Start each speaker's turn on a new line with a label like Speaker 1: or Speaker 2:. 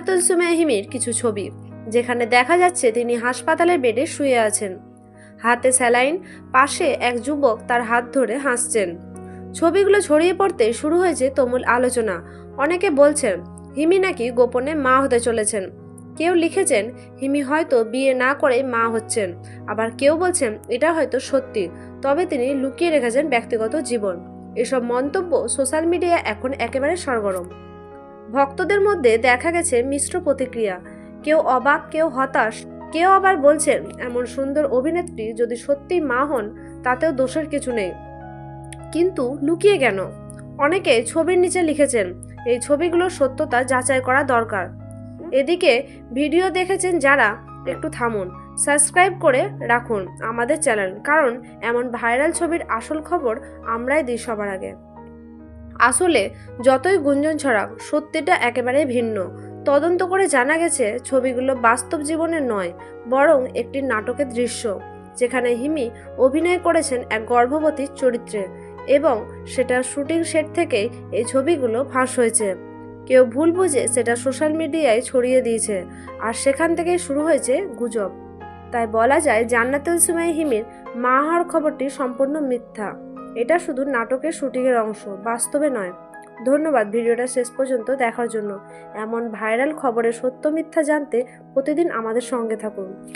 Speaker 1: জান্নাতুল সুমাইয়া হিমির কিছু ছবি, যেখানে দেখা যাচ্ছে তিনি হাসপাতালের বেডে শুয়ে আছেন। হাতে স্যালাইন, পাশে এক যুবক তার হাত ধরে হাসছেন। ছবিগুলো ছড়িয়ে পড়তে শুরু হয়েছে তুমুল আলোচনা। অনেকে বলছেন, হিমি নাকি গোপনে মা হতে চলেছেন। কেউ লিখেছেন, হিমি হয়তো বিয়ে না করেই মা হচ্ছেন। আবার কেউ বলছেন, এটা হয়তো সত্যি। তবে তিনি লুকিয়ে রেখেছেন ব্যক্তিগত জীবন। এসব মন্তব্য সোশ্যাল মিডিয়া এখন একেবারে সরগরম। ভক্তদের মধ্যে দেখা গেছে মিশ্র প্রতিক্রিয়া। কেউ অবাক, কেউ হতাশ, কেউ আবার বলছেন এমন সুন্দর অভিনেত্রী যদি সত্যি মা হন, তাতেও দোষের কিছু নেই। কিন্তু লুকিয়ে কেন? অনেকে ছবির নিচে লিখেছেন, এই ছবিগুলোর সত্যতা যাচাই করা দরকার। এদিকে ভিডিও দেখেছেন যারা, একটু থামুন, সাবস্ক্রাইব করে রাখুন আমাদের চ্যানেল, কারণ এমন ভাইরাল ছবির আসল খবর আমরাই দিই সবার আগে। আসলে যতই গুঞ্জন ছড়াক, সত্যিটা একেবারে ভিন্ন। তদন্ত করে জানা গেছে, ছবিগুলো বাস্তব জীবনের নয়, বরং একটি নাটকের দৃশ্য, যেখানে হিমি অভিনয় করেছেন এক গর্ভবতীর চরিত্রে, এবং সেটা শুটিং সেট থেকেই এই ছবিগুলো ফাঁস হয়েছে। কেউ ভুল বুঝে সেটা সোশ্যাল মিডিয়ায় ছড়িয়ে দিয়েছে, আর সেখান থেকেই শুরু হয়েছে গুজব। তাই বলা যায়, জান্নাতুল সুমাই হিমির মা হওয়ার খবরটি সম্পূর্ণ মিথ্যা। এটা শুধু নাটকের শুটিংয়ের অংশ, বাস্তবে নয়। ধন্যবাদ, ভিডিওটা শেষ পর্যন্ত দেখার জন্য। এমন ভাইরাল খবরের সত্য মিথ্যা জানতে প্রতিদিন আমাদের সঙ্গে থাকুন।